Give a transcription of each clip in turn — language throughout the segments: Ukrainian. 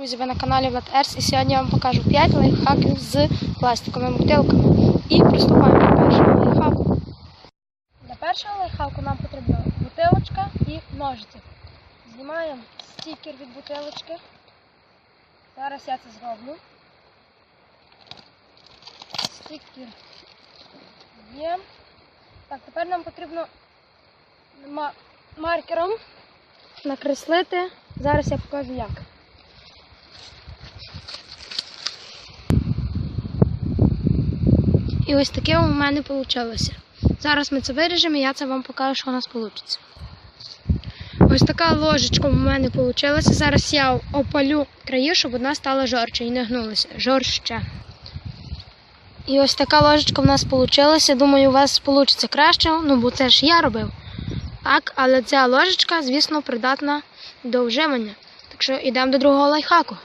Друзі, ви на каналі Влад Ерс і сьогодні я вам покажу 5 лайфхаків з пластиковими бутилками. І приступаємо до першого лайфхаку. Для першого лайфхаку нам потрібна бутилочка і ножиці. Знімаємо стікер від бутилочки. Зараз я це зроблю. Стікер є. Так, тепер нам потрібно маркером накреслити. Зараз я покажу як. І ось таке у мене вийшло. Зараз ми це виріжемо і я це вам покажу, що у нас вийде. Ось така ложечка у мене вийшла. Зараз я опалю краї, щоб вона стала жорстче і не гнулася. Жорстче. І ось така ложечка в нас вийшла. Думаю, у вас вийде краще, ну бо це ж я робив. Так, але ця ложечка, звісно, придатна до вживання. Так що йдемо до другого лайфхаку.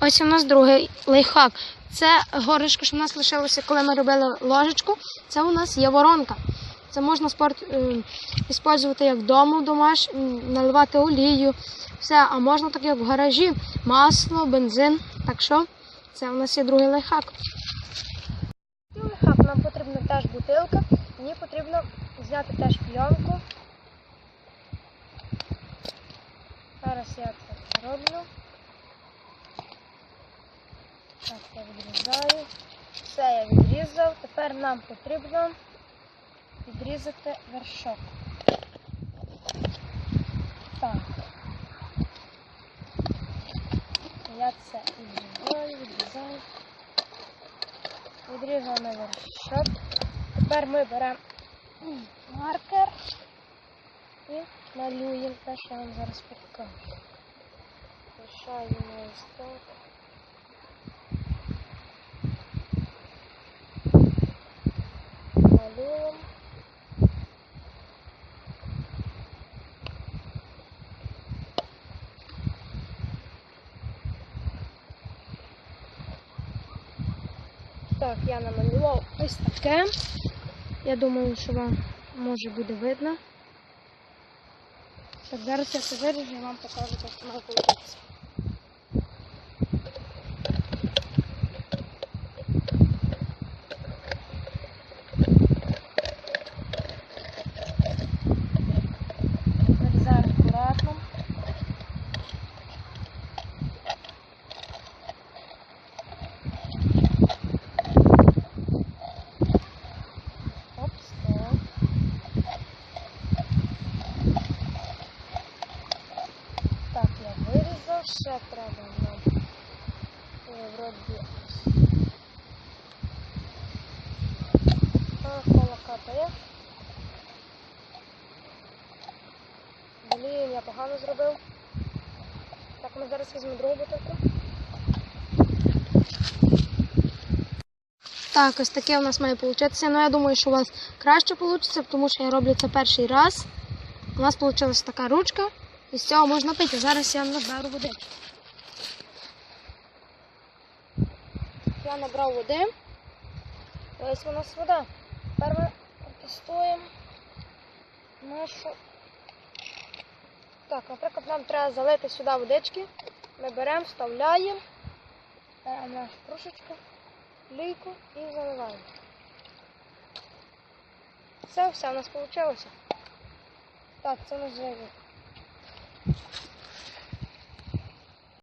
Ось у нас другий лайфхак. Це горлишко, що в нас лишилося, коли ми робили ложечку. Це у нас є воронка. Це можна спорт е, використовувати як вдома домаш, наливати олію, все, а можна так як в гаражі, масло, бензин. Так що це у нас є другий лайфхак. Лайфхак нам потрібна теж бутилка. Мені потрібно зняти теж пленку. Зараз я це роблю. Так, я відрізаю. Все я відрізав. Тепер нам потрібно відрізати вершок. Так. Я це відрізаю, відрізаю. Відрізав на вершок. Тепер ми беремо маркер і малюємо те, що я вам зараз покажу. Лишаємо ось так. Малюємо. Так, я намалював ось таке. Я думаю, що вам може буде видно. Так, зараз я це виріжу і вам покажу, як воно вийде. Вирізаю акуратно. Оп, стоп. Так, я вирізав, треба нам. Е, Вроді. Кола капає. Блін, я погано зробив. Так, ми зараз візьмемо другу бутилку. Так, ось таке у нас має получитися. Ну, я думаю, що у вас краще вийде, тому що я роблю це перший раз. У нас вийшла така ручка, і з цього можна пити. Зараз я наберу води. Я набрав води. Ось у нас вода. Тепер ми тестуємо нашу. Так, наприклад, нам треба залити сюди водички. Ми беремо, вставляємо, нашу кружечку, лійку і заливаємо. Все, все у нас вийшло. Так, це у нас є.